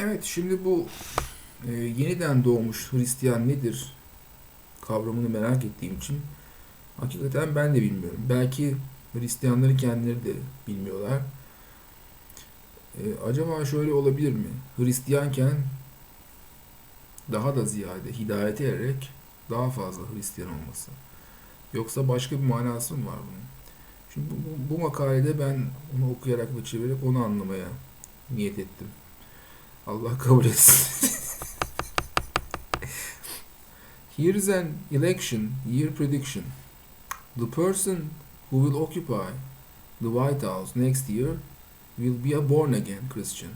Evet, şimdi bu e, yeniden doğmuş Hristiyan nedir kavramını merak ettiğim için hakikaten ben de bilmiyorum. Belki Hristiyanların kendileri de bilmiyorlar. E, acaba şöyle olabilir mi? Hristiyanken daha da ziyade hidayete ererek daha fazla Hristiyan olması. Yoksa başka bir manası mı var bunun? Şimdi bu, bu, bu makalede ben onu okuyarak ve çevirerek onu anlamaya niyet ettim. Allah kabul etsin. Here's an election year prediction. The person who will occupy the White House next year will be a born again Christian.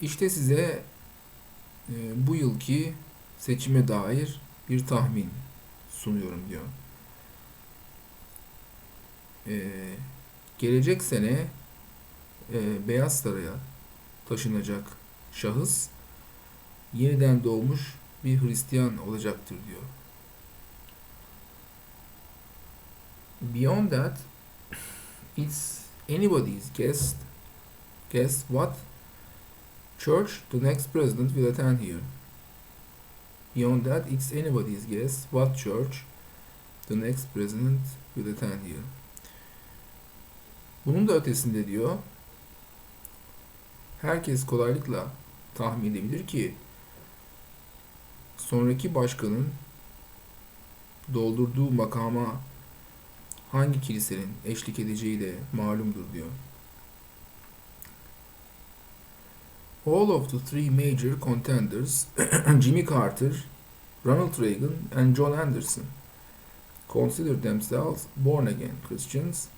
İşte size e, bu yılki seçime dair bir tahmin sunuyorum diyor. E, gelecek sene e, Beyaz Saray'a taşınacak şahıs yeniden doğmuş bir Hristiyan olacaktır diyor. Beyond that, it's anybody's guess, guess what church the next president will attend here. Beyond that, it's anybody's guess what church the next president will attend here. Bunun da ötesinde diyor, herkes kolaylıkla tahmin edebilir ki sonraki başkanın doldurduğu makama hangi kilisenin eşlik edeceği de malumdur diyor. All of the three major contenders, Jimmy Carter, Ronald Reagan, and John Anderson, consider themselves born again Christians,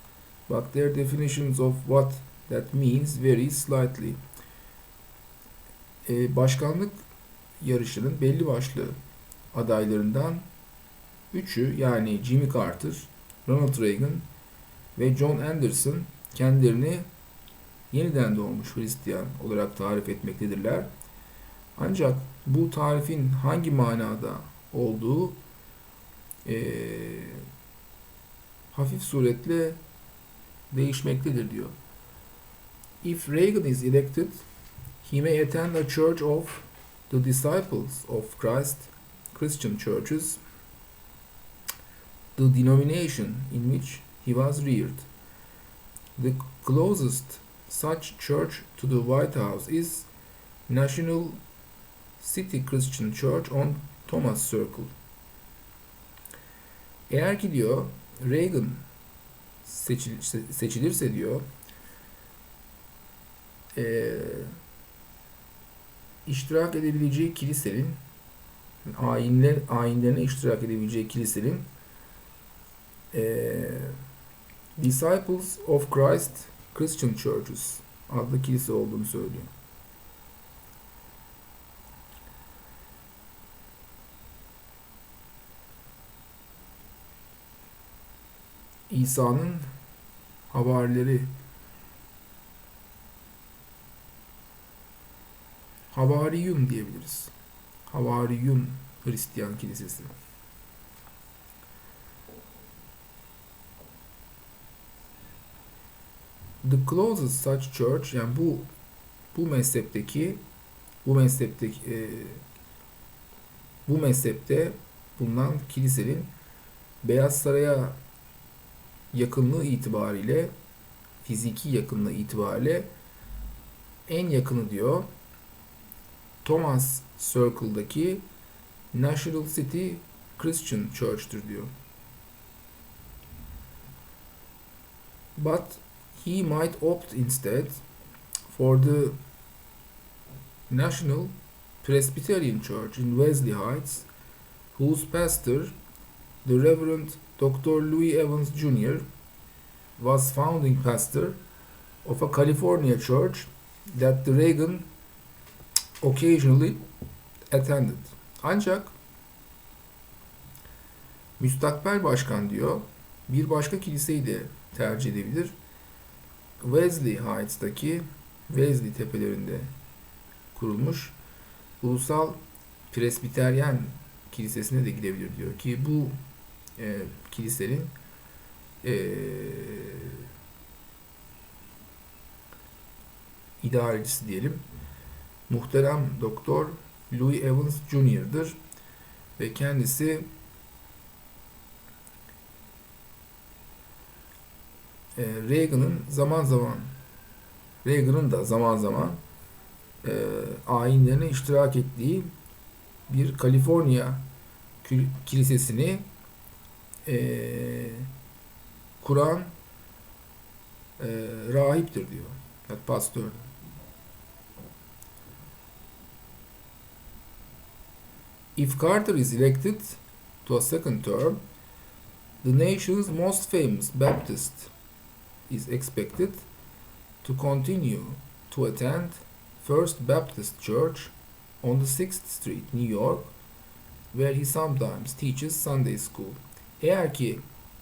but their definitions of what that means vary slightly. Ee, başkanlık yarışının belli başlı adaylarından üçü yani Jimmy Carter, Ronald Reagan ve John Anderson kendilerini yeniden doğmuş Hristiyan olarak tarif etmektedirler. Ancak bu tarifin hangi manada olduğu e, hafif suretle değişmektedir diyor. If Reagan is elected, he may attend a church of the disciples of Christ, Christian churches, the denomination in which he was reared. The closest such church to the White House is National City Christian Church on Thomas Circle. Eğer ki diyor Reagan seçil, seçilirse diyor e, iştirak edebileceği kilisenin ayinler, ayinlerine iştirak edebileceği kilisenin e, Disciples of Christ Christian Churches adlı kilise olduğunu söylüyor. İsa'nın havarileri Havariyun diyebiliriz. Havariyun Hristiyan Kilisesi. The closest such church yani bu bu mezhepteki bu mezhepteki e, bu mezhepte bulunan kilisenin Beyaz Saray'a yakınlığı itibariyle fiziki yakınlığı itibariyle en yakını diyor Thomas Circle'daki National City Christian Church'tür diyor. But he might opt instead for the National Presbyterian Church in Wesley Heights, whose pastor, the Reverend Dr. Louis Evans Jr., was founding pastor of a California church that the Reagan occasionally attended. Ancak müstakbel başkan diyor bir başka kiliseyi de tercih edebilir. Wesley Heights'taki Wesley tepelerinde kurulmuş Ulusal Presbiteryen Kilisesi'ne de gidebilir diyor ki bu e, kilisenin e, idarecisi diyelim. Muhterem Doktor Louis Evans Jr.'dır ve kendisi e, Reagan'ın zaman zaman Reagan'ın da zaman zaman e, ayinlerine iştirak ettiği bir Kaliforniya kilisesini e, kuran e, rahiptir diyor. Yani pastör. If Carter is elected to a second term, the nation's most famous Baptist is expected to continue to attend First Baptist Church on the 6th Street, New York, where he sometimes teaches Sunday school. Eğer ki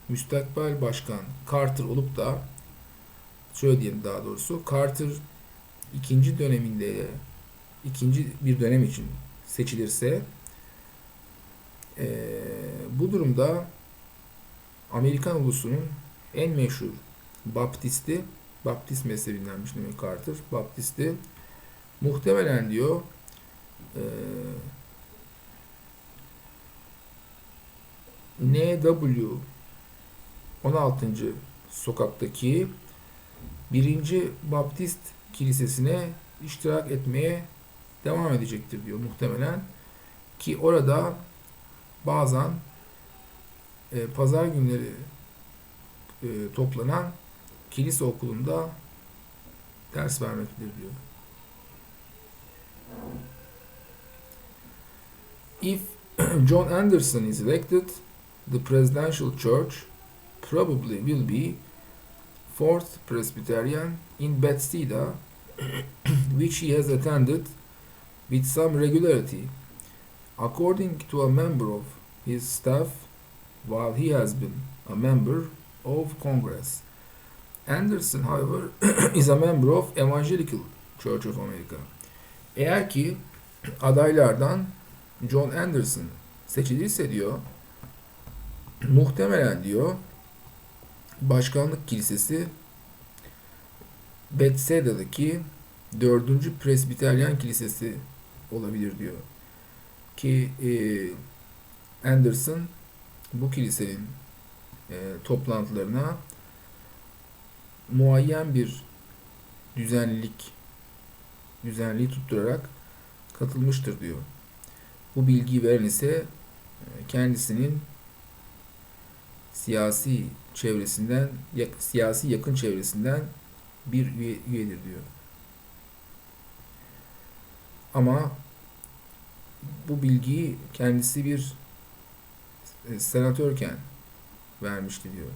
müstakbel başkan Carter olup da şöyle diyeyim daha doğrusu Carter ikinci döneminde ikinci bir dönem için seçilirse eee, bu durumda Amerikan ulusunun en meşhur Baptisti Baptist mezhebindenmiş demek Carter Baptisti muhtemelen diyor eee NW 16. sokaktaki birinci Baptist kilisesine iştirak etmeye devam edecektir diyor muhtemelen. Ki orada bazen e, pazar günleri e, toplanan kilise okulunda ders vermektedir diyor. If John Anderson is elected, the presidential church probably will be Fourth Presbyterian in Bethesda, which he has attended with some regularity. According to a member of his staff, while he has been a member of Congress. Anderson, however, is a member of Evangelical Church of America. Eğer ki adaylardan John Anderson seçilirse diyor, muhtemelen diyor, Başkanlık Kilisesi Bethesda'daki 4. Presbiteryan Kilisesi olabilir diyor. Ki e, Anderson bu kilisenin e, toplantılarına muayyen bir düzenlilik düzenliği tutturarak katılmıştır diyor. Bu bilgiyi veren ise e, kendisinin siyasi çevresinden, siyasi yakın çevresinden bir üye, üyedir diyor. Ama bu bilgiyi kendisi bir e, senatörken vermişti diyor.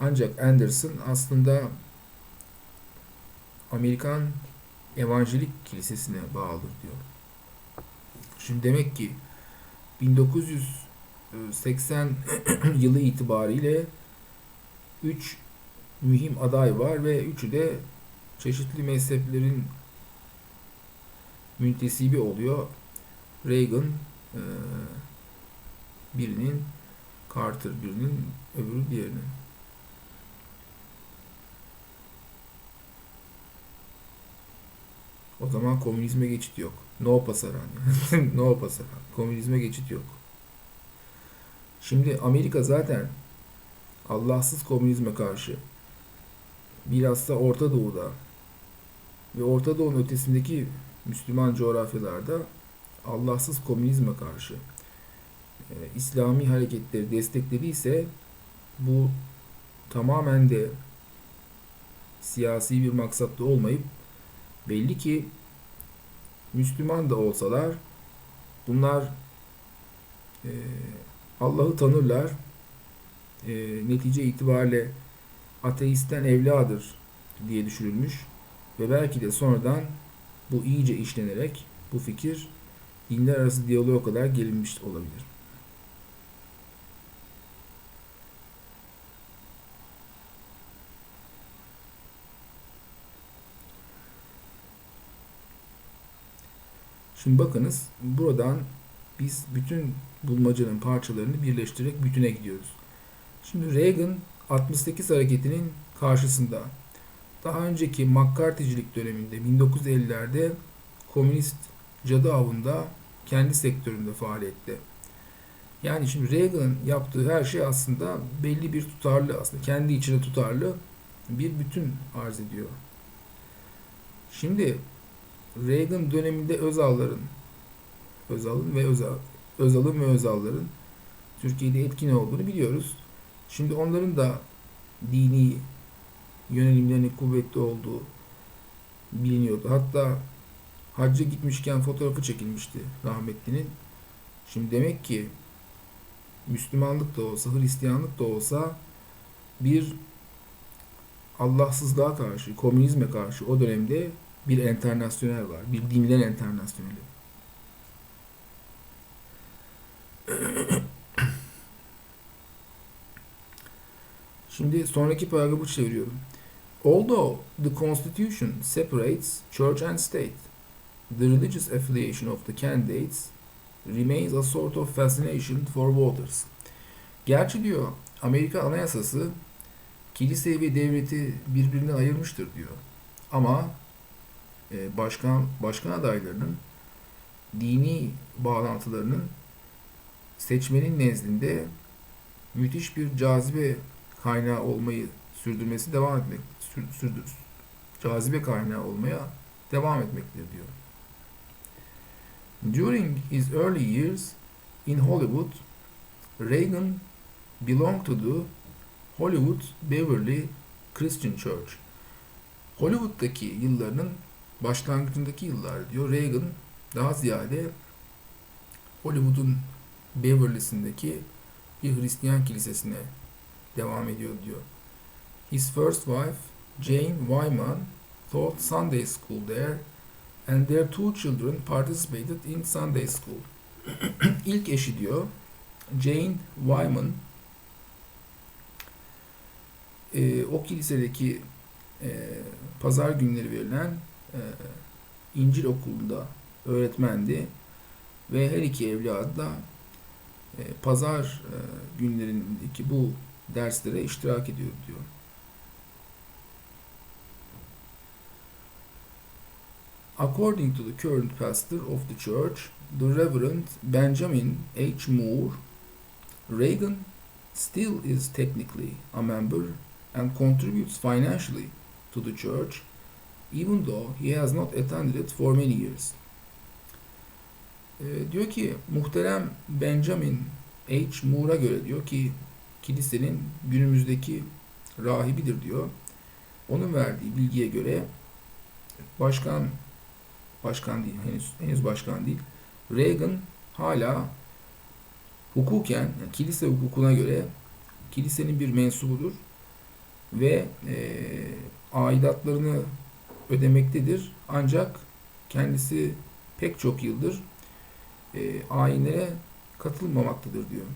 Ancak Anderson aslında Amerikan Evangelik Kilisesi'ne bağlıdır diyor. Şimdi demek ki 1980 yılı itibariyle 3 mühim aday var ve üçü de çeşitli mezheplerin müntesibi oluyor. Reagan e, birinin, Carter birinin, öbürü diğerinin. O zaman komünizme geçit yok. No pasaran. no pasaran. Komünizme geçit yok. Şimdi Amerika zaten Allahsız komünizme karşı bilhassa Orta Doğu'da ve Orta Doğu'nun ötesindeki Müslüman coğrafyalarda Allahsız komünizme karşı e, İslami hareketleri desteklediyse bu tamamen de siyasi bir maksatlı olmayıp belli ki Müslüman da olsalar bunlar e, Allah'ı tanırlar. E, netice itibariyle ateistten evladır diye düşünülmüş ve belki de sonradan bu iyice işlenerek bu fikir dinler arası diyaloğa kadar gelinmiş olabilir. Şimdi bakınız buradan biz bütün bulmacanın parçalarını birleştirerek bütüne gidiyoruz. Şimdi Reagan 68 hareketinin karşısında daha önceki McCarthy'cilik döneminde 1950'lerde komünist cadı avında kendi sektöründe faaliyette. Yani şimdi Reagan'ın yaptığı her şey aslında belli bir tutarlı aslında kendi içine tutarlı bir bütün arz ediyor. Şimdi Reagan döneminde Özal'ların Özal'ın ve Özal Özal'ın ve Özal'ların Türkiye'de etkin olduğunu biliyoruz. Şimdi onların da dini yönelimlerinin kuvvetli olduğu biliniyordu. Hatta hacca gitmişken fotoğrafı çekilmişti rahmetlinin. Şimdi demek ki Müslümanlık da olsa, Hristiyanlık da olsa bir Allahsızlığa karşı, komünizme karşı o dönemde bir internasyonel var. Bir dinler internasyoneli. Şimdi sonraki paragrafı çeviriyorum. Although the Constitution separates church and state, the religious affiliation of the candidates remains a sort of fascination for voters. Gerçi diyor Amerika Anayasası kiliseyi ve devleti birbirinden ayırmıştır diyor. Ama e, başkan başkan adaylarının dini bağlantılarının seçmenin nezdinde müthiş bir cazibe kaynağı olmayı sürdürmesi devam etmek sür, sürdür, cazibe kaynağı olmaya devam etmektedir diyor. During his early years in Hollywood, Reagan belonged to the Hollywood Beverly Christian Church. Hollywood'daki yıllarının başlangıcındaki yıllar diyor Reagan daha ziyade Hollywood'un Beverly'sindeki bir Hristiyan kilisesine devam ediyor diyor. His first wife, Jane Wyman, taught Sunday school there and their two children participated in Sunday school. İlk eşi diyor, Jane Wyman, e, o kilisedeki e, pazar günleri verilen e, İncil okulunda öğretmendi ve her iki evladı da e, pazar e, günlerindeki bu derslere iştirak ediyor diyor. According to the current pastor of the church, the Reverend Benjamin H. Moore, Reagan still is technically a member and contributes financially to the church, even though he has not attended it for many years. E, diyor ki muhterem Benjamin H. Moore'a göre diyor ki kilisenin günümüzdeki rahibidir diyor. Onun verdiği bilgiye göre başkan başkan değil henüz henüz başkan değil. Reagan hala hukuken yani kilise hukukuna göre kilisenin bir mensubudur ve e, aidatlarını ödemektedir. Ancak kendisi pek çok yıldır e, ayinlere katılmamaktadır diyor.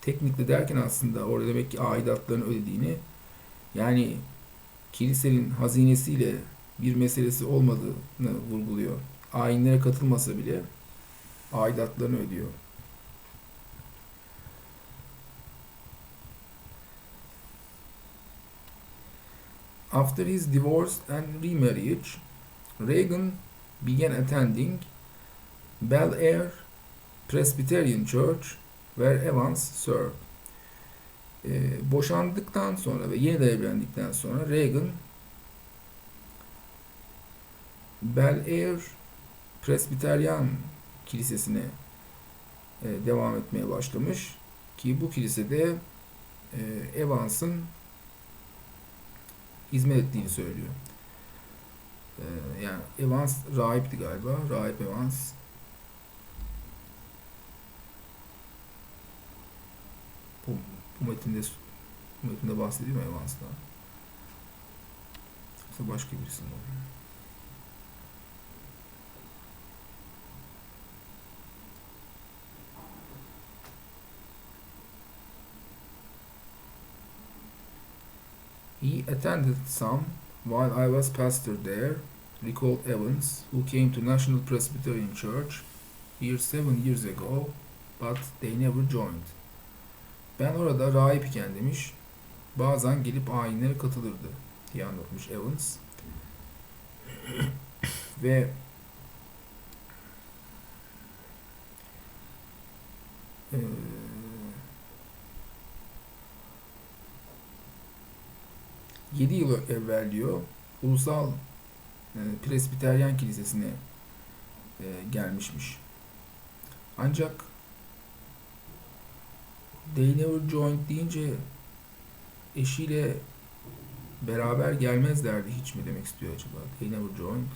Teknikle derken aslında orada demek ki aidatlarını ödediğini yani kilisenin hazinesiyle bir meselesi olmadığını vurguluyor. Ayinlere katılmasa bile aidatlarını ödüyor. After his divorce and remarriage, Reagan began attending Bel Air Presbyterian Church where Evans served. Ee, boşandıktan sonra ve yeniden evlendikten sonra Reagan Bel Air Presbyterian Kilisesi'ne e, devam etmeye başlamış ki bu kilisede e, Evans'ın hizmet ettiğini söylüyor. E, yani Evans rahipti galiba. Rahip Evans. Bu, bu metinde bu metinde bahsediyor mu Evans'tan? Yoksa başka birisi mi oluyor? He attended some while I was pastor there, recalled Evans, who came to National Presbyterian Church here seven years ago, but they never joined. Ben orada rahip iken demiş, bazen gelip ayinlere katılırdı diye anlatmış Evans. Ve e, 7 yıl evvel diyor Ulusal e, Presbiteryen Kilisesi'ne e, gelmişmiş. Ancak They never joined deyince eşiyle beraber gelmezlerdi hiç mi demek istiyor acaba? They never joined.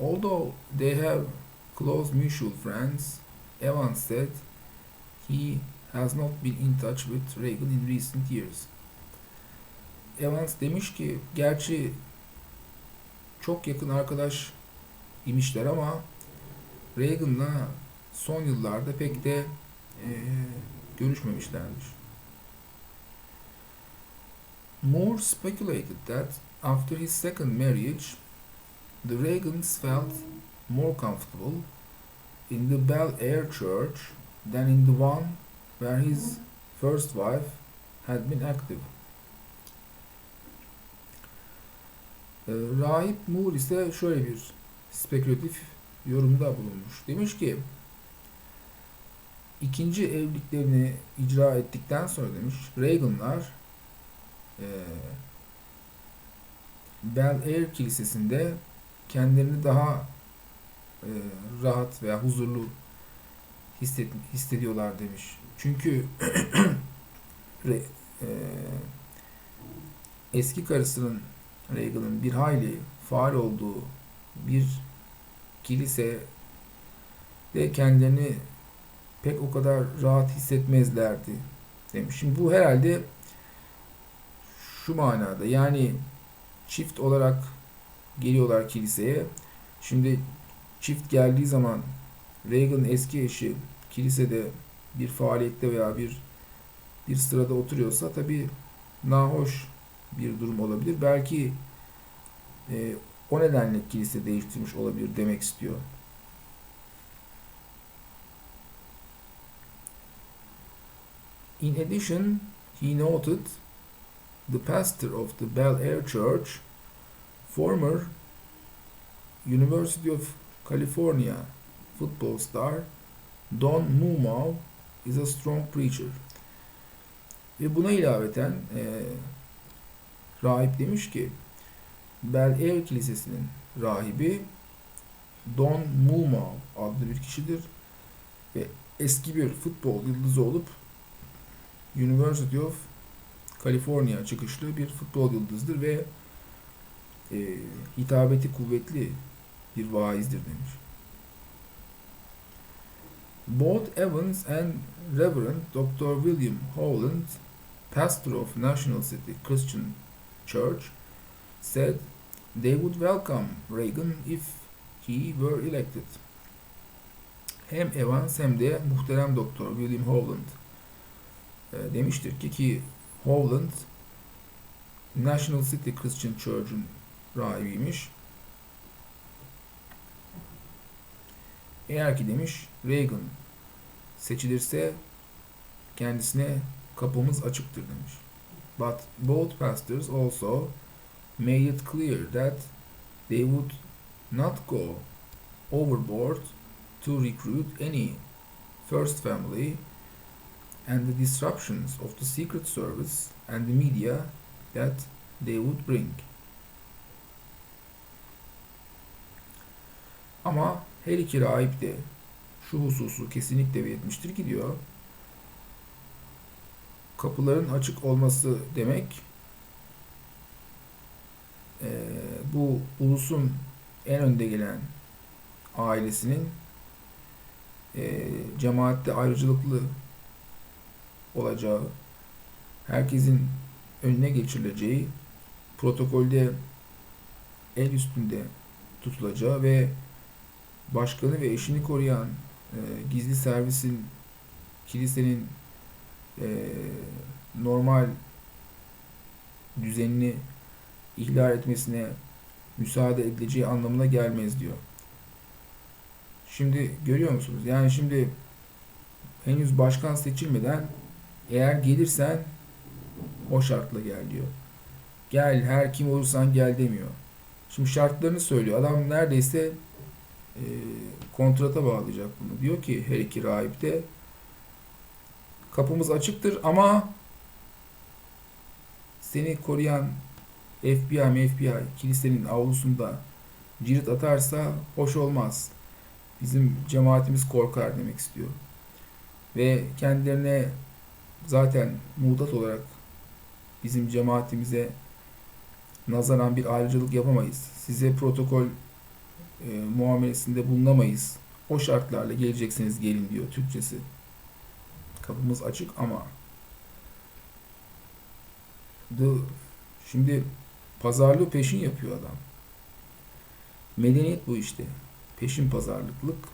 Although they have close mutual friends, Evans said he has not been in touch with Reagan in recent years. Evans demiş ki gerçi çok yakın arkadaş imişler ama Reagan'la son yıllarda pek de eee, görüşmemişlermiş. Moore speculated that after his second marriage, the Reagans felt more comfortable in the Bel Air Church than in the one where his first wife had been active. Ee, Rahip Moore ise şöyle bir spekülatif yorumda bulunmuş. Demiş ki ikinci evliliklerini icra ettikten sonra demiş Reagan'lar e, Bel Air Kilisesi'nde kendilerini daha e, rahat veya huzurlu hisset, hissediyorlar demiş. Çünkü e, eski karısının Reagan'ın bir hayli faal olduğu bir kilise de kendilerini pek o kadar rahat hissetmezlerdi demiş. Şimdi bu herhalde şu manada yani çift olarak geliyorlar kiliseye. Şimdi çift geldiği zaman Reagan'ın eski eşi kilisede bir faaliyette veya bir bir sırada oturuyorsa tabii nahoş bir durum olabilir. Belki e, o nedenle kilise değiştirmiş olabilir demek istiyor. In addition, he noted the pastor of the Bel Air Church, former University of California football star Don Mumau is a strong preacher. Ve buna ilaveten e, rahip demiş ki Bel Air Kilisesi'nin rahibi Don Mumau adlı bir kişidir ve eski bir futbol yıldızı olup University of California çıkışlı bir futbol yıldızıdır ve e, hitabeti kuvvetli bir vaizdir demiş. Both Evans and Reverend Dr. William Holland, pastor of National City Christian Church, said they would welcome Reagan if he were elected. Hem Evans hem de muhterem doktor William Holland e, demiştir ki ki Holland National City Christian Church'un rahibiymiş. Eğer ki demiş Reagan seçilirse kendisine kapımız açıktır demiş. But both pastors also made it clear that they would not go overboard to recruit any first family and the disruptions of the Secret Service and the media that they would bring. Ama her iki rahip de şu hususu kesinlikle belirtmiştir ki diyor, kapıların açık olması demek eee, bu ulusun en önde gelen ailesinin eee cemaatte ayrıcalıklı olacağı, herkesin önüne geçirileceği, protokolde el üstünde tutulacağı ve başkanı ve eşini koruyan e, gizli servisin kilisenin e, normal düzenini ihlal etmesine müsaade edileceği anlamına gelmez diyor. Şimdi görüyor musunuz? Yani şimdi henüz başkan seçilmeden eğer gelirsen O şartla gel diyor. Gel her kim olursan gel demiyor. Şimdi şartlarını söylüyor. Adam neredeyse e, kontrata bağlayacak bunu. Diyor ki her iki rahip de kapımız açıktır ama seni koruyan FBI, FBI kilisenin avlusunda cirit atarsa hoş olmaz. Bizim cemaatimiz korkar demek istiyor. Ve kendilerine zaten muhtat olarak bizim cemaatimize nazaran bir ayrıcalık yapamayız. Size protokol e, muamelesinde bulunamayız. O şartlarla geleceksiniz gelin diyor Türkçesi. Kapımız açık ama şimdi pazarlığı peşin yapıyor adam. Medeniyet bu işte. Peşin pazarlıklık.